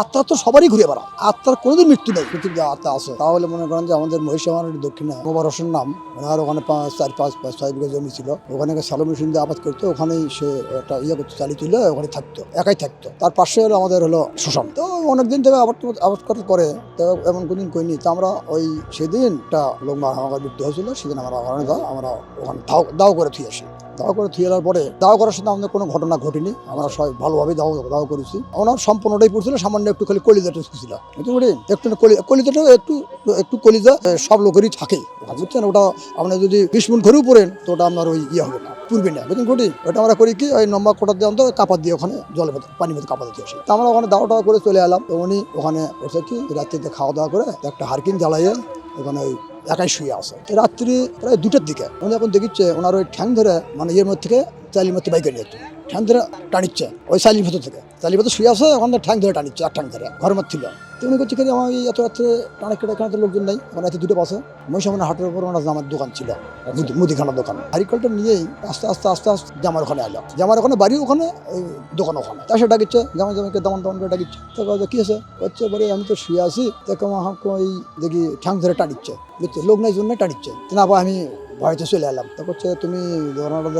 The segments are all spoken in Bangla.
আত্মা তো সবারই ঘুরে বেড়ায়। আত্মার কোনোদিন মৃত্যু নেই, পৃথিবীতে আত্মা আছে। তাহলে মনে করেন যে আমাদের মহিষামানের দক্ষিণে। মোবার হোসেন নাম, ওনার ওখানে পাঁচ, চার, পাঁচ পাঁচ, ছয় বিঘা জমি ছিল। ওখানে সালো মেশিন দিয়ে আবাদ করতো, ওখানেই সে একটা ইয়ে করতো, চালি তুলে ওখানে থাকতো, একাই থাকতো। তার পাশে হলো আমাদের হলো শ্মশান। তো অনেকদিন থেকে আবাদ আবাদ করার পরে তো এমন কোনদিন করিনি। তো আমরা ওই সেদিন একটা লোক মারা আমার মৃত্যু হয়েছিল, সেদিন আমরা ওখানে আমরা ওখানে দাও দাও করে থুয়ে আসি। দাও করে থুয়ে দেওয়ার পরে দাও করার সাথে আমাদের কোনো ঘটনা ঘটেনি। আমরা সবাই ভালোভাবে দাও দাও করেছি। ওনার সম্পূর্ণটাই পড়ছিল, সামান্য একটু খালি কলিজাটা ছিল বুঝতে একটু না কলি কলিজাটা একটু একটু কলিজা সব লোকেরই থাকে। বুঝছেন? ওটা আপনার যদি বিশ মিনিট ঘরেও পড়েন তো ওটা আপনার ওই ইয়ে হবে না পুরবে না। বুঝলেন কোটি ওটা আমরা করি কি, ওই নম্বর কোটা দিয়ে অন্তত কাপাত দিয়ে ওখানে জলের মধ্যে, পানির মধ্যে কাপাতে দিয়ে আসি। তা আমরা ওখানে দাওয়া টাওয়া করে চলে এলাম। তো উনি ওখানে বসে কি, রাত্রিতে খাওয়া দাওয়া করে একটা হারকিন জ্বালাইয়ে ওখানে ওই একাই শুয়ে আছে। রাত্রি প্রায় দুটোর দিকে উনি এখন দেখিচ্ছে ওনার ওই ঠ্যাং ধরে মানে ইয়ের মধ্যে থেকে চালির মধ্যে বাইকে নিয়ে যাচ্ছে। ঠ্যাং ধরে টানিচ্ছে, ওই চালির ভেতর থেকে। চালির ভেতর শুয়ে আছে ওখানে ঠ্যাং ধরে টানিচ্ছে এক ঠ্যাং ধরে, ঘরের মধ্যে ছিল। তো উনি করছে কি আমার এই এত রাত্রে টানে কেটে এখানে তো লোকজন নাই। মানে এত দুটো পাশে মহিষামনে হাটের উপর ওনার জামার দোকান ছিল। মুদিখানার দোকান। হারিকলটা নিয়েই আস্তে আস্তে আস্তে আস্তে জামার ওখানে এলো। জামার ওখানে বাড়ি ওখানে ওই দোকান ওখানে। তা সে ডাকিচ্ছে জামা জামাকে দমন দমন করে ডাকিচ্ছে। তো বলে, কি আছে হচ্ছে বলে আমি তো শুয়ে আছি। দেখো আমাকে ওই দেখি ঠ্যাং ধরে টানিচ্ছে। লোক নাই জন্য টানিচ্ছে। না আমি ভয়তে চলে এলাম। তা করছে তুমি ধরনের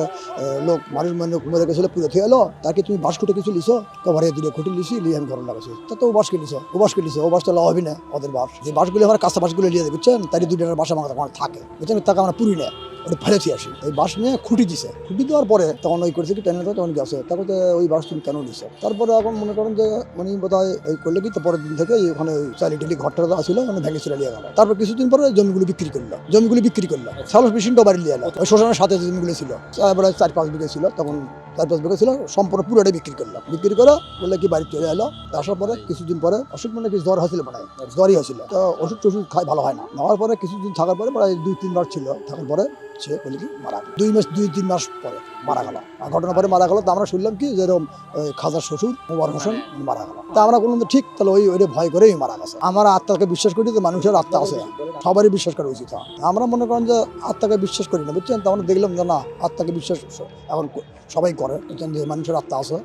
লোক, মানুষ মানে মরে গেছিল পুরো থেকে এলো তাকে তুমি বাস খুঁটে কিছু লিছো? তো বাড়িয়ে দিলে খুঁটে লিছি, লিয়ে আমি ঘরে লাগাছি তা তো বাস কিনিস ও বাস লিছো ও বাস তো লাভ হবে না, ওদের বাস। যে বাসগুলি আমার কাঁচা বাসগুলো লিয়ে দেবে বুঝছেন? তারই দুটো বাসা আমার থাকে, বুঝছেন? তাকে আমরা পুরি না ওটা ফেলেছি আসি এই বাস নিয়ে খুঁটি দিছে। খুঁটি দেওয়ার পরে তখন ওই করেছে কি টেনে তখন গেছে। তারপরে ওই বাস তুমি কেন নিছে? তারপরে এখন মনে করেন যে মানে বোধ হয় ওই করলে কি পরের দিন থেকে ওখানে চালি টালি ঘরটা আসছিল ওখানে ভেঙে চলে নিয়ে গেল। তারপর কিছুদিন পরে জমিগুলো বিক্রি করল। জমিগুলো বিক্রি করল। সালস মেশিনটা বাড়ি নিয়ে এলো। ওই শ্মশানের সাথে জমিগুলো ছিল তারপরে চার পাঁচ বিঘে ছিল, তখন চার পাঁচ ছিল, সম্পূর্ণ পুরোটাই বিক্রি করলাম। বিক্রি করে বললে কি বাড়ি চলে এলো। আসার পরে কিছুদিন পরে অসুখ মানে কিছু জ্বর হয়েছিল মানে জ্বরই হয়েছিল। তো ওষুধ টষুধ খাই ভালো হয় না। নেওয়ার পরে কিছুদিন থাকার পরে প্রায় দুই তিনবার ছিল। থাকার পরে সে বলে কি মারা গেল। দুই মাস, দুই, তিন মাস পরে মারা গেল। আর ঘটনা পরে মারা গেল। তো আমরা শুনলাম কি যেরকম খাজার শ্বশুর মোবার হোসেন মারা গেল। তা আমরা যে ঠিক, তাহলে ওই, ওইটা ভয় করেই মারা গেছে। আমার আত্মাকে বিশ্বাস করি যে মানুষের আত্মা আছে। সবারই বিশ্বাস করা উচিত। আমরা মনে করেন যে আত্মাকে বিশ্বাস করি না, বুঝছেন? তো আমরা দেখলাম যে না, আত্মাকে বিশ্বাস, এখন সবাই করে। বুঝছেন যে মানুষের আত্মা আছে।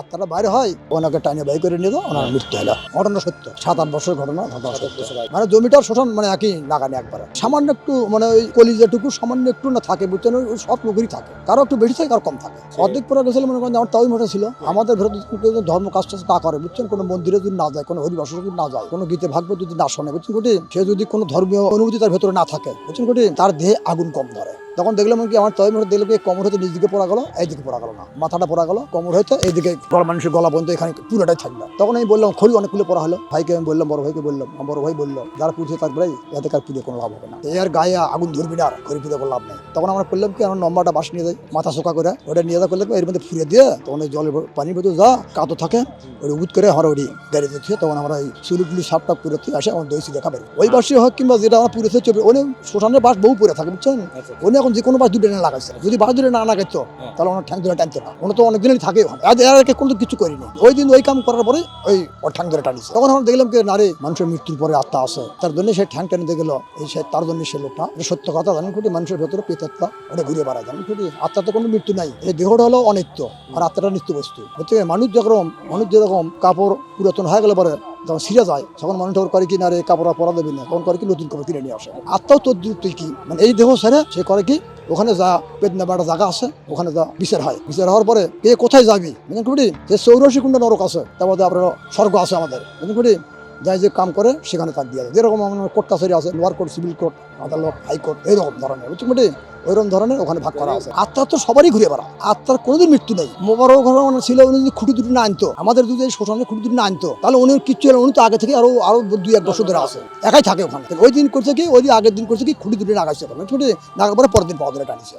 আত্মাটা বাইরে হয় ওনাকে টাইনে বাই করে নিয়ে ওনার মৃত্যু হলো। ঘটনা সত্য। সাত আট বছর ঘটনা ঘটনা সত্য। মানে জমিটার শোষণ মানে একই নাগানে একবার। সামান্য একটু মানে ওই কলিজাটুকু সামান্য একটু না থাকে বুঝছেন ওই সব লোকেরই থাকে। কারও একটু বেশি থাকে কারও কম থাকে। অর্ধেক পরে গেছিল মনে করেন আমার তাই মঠে ছিল। আমাদের ভেতর ধর্ম কাজ টাজ না করে বুঝছেন? কোনো মন্দিরে যদি না যায় কোনো হরিবাস যদি না যায় কোনো গীতে ভাগবত যদি না শোনে বুঝছেন কোটি সে যদি কোনো ধর্মীয় অনুভূতি তার ভেতরে না থাকে বুঝছেন কোটি তার দেহে আগুন কম ধরে। তখন দেখলাম কি আমার তয় মধ্যে দেখলাম কোমর হতে নিচ দিকে পড়া গেল এইদিকে পড়া গেল না। মাথাটা পড়া গেলো কোমর হয়তো এইদিকে গলা মানুষের গলা বন্ধ এখানে পুরোটাই থাকল তখন আমি বললাম খড়ি অনেকগুলো পড়া হলো। ভাইকে আমি বললাম বড় ভাইকে বললাম আমার বড় ভাই বলল যারা পুড়ছে তারপরে এতে কার পুড়ে কোনো লাভ হবে না। এই আর গায়ে আগুন ধরবি না আর খড়ি পুড়ে কোনো লাভ নেই। তখন আমরা করলাম কি আমার নম্বরটা বাস নিয়ে যাই মাথা শোকা করে ওটা নিয়ে যা করলে কি এর মধ্যে ফুরিয়ে দিয়ে তখন ওই জলের পানির ভেতর যা কাতো থাকে ওই উদ করে আমরা ওই গাড়িতে থুয়ে তখন আমরা ওই চুলি টুলি সাপ টাপ পুরে থুয়ে আসে আমার দইসি দেখা বেরো ওই বাসে হোক কিংবা যেটা আমরা পুরে থুয়ে চলবে ওনে শ্মশানের বাস বহু পুরে থাকে বুঝছেন? উনি এখন যে কোনো বাস দুটো না লাগাইছে। যদি বাস দুটো না লাগাইতো তাহলে ওনার ঠ্যাং ধরে টানতো না। ওনা তো অনেক দিনই থাকে এর কোনো কিছু করিনি। ওই দিন ওই কাম করার পরে ওই ওর ঠ্যাং ধরে টানিছে। তখন আমরা দেখলাম কি নারে মানুষের মৃত্যুর পরে আত্মা আছে। তার জন্য সে ঠ্যাং টেনে গেল। এই সে তার জন্য সে লোকটা। এটা সত্য কথা। জানেন খুঁটি মানুষের ভেতরে পেতাত্মা ওটা ঘুরে বেড়ায়। জানেন খুঁটি আত্মা তো কোনো মৃত্যু নাই। এই দেহটা হলো অনিত্য। আর আত্মাটা নিত্য বস্তু হচ্ছে মানুষ যেরকম মানুষ যেরকম কাপড় পুরাতন হয়ে গেলে পরে যখন সিরে যায় তখন মানুষ ওর করে কি, না রে, কাপড় পরা দেবে না। তখন করে কি, নতুন কাপড় কিনে নিয়ে আসে। আত্মাও তোর তুই কি? মানে এই দেহ সেরে সে করে কি, ওখানে যা বেদনা একটা জায়গা আছে, ওখানে যা বিচার হয়। বিচার হওয়ার পরে কে কোথায় যাবি? বুঝলেন কুড়ি যে চৌরাশি কুণ্ড নরক আছে, তার মধ্যে আপনার স্বর্গ আছে আমাদের। বুঝলেন কুড়ি যাই যে কাম করে, সেখানে তার দিয়ে। যেরকম আমার কোর্ট কাছারি আছে, লোয়ার কোর্ট, সিভিল কোর্ট, আদালত, হাইকোর্ট, এইরকম ধরনের। বুঝছেন কুড়ি ওইরকম ধরনের ওখানে ভাগ করা আছে। আত্মার তো সবারই ঘুরে বেড়া আত্মার কোনোদিন মৃত্যু নেই। মোবারক ঘটনা ছিল উনি যদি খুঁটি দুটি না আনতো আমাদের যদি এই শ্মশানে খুঁটি দুটি না আনতো তাহলে উনি কিচ্ছু হলো উনি তো আগে থেকে আরও আরও দুই এক বছর ধরে আছে। একাই থাকে ওখানে। ওই দিন করছে কি ওই দিন আগের দিন করছে কি খুঁটি দুটি নাগাইছে ওখানে। খুঁটি নাগার পরে পরের দিন পাওয়া ধরে টানিছে।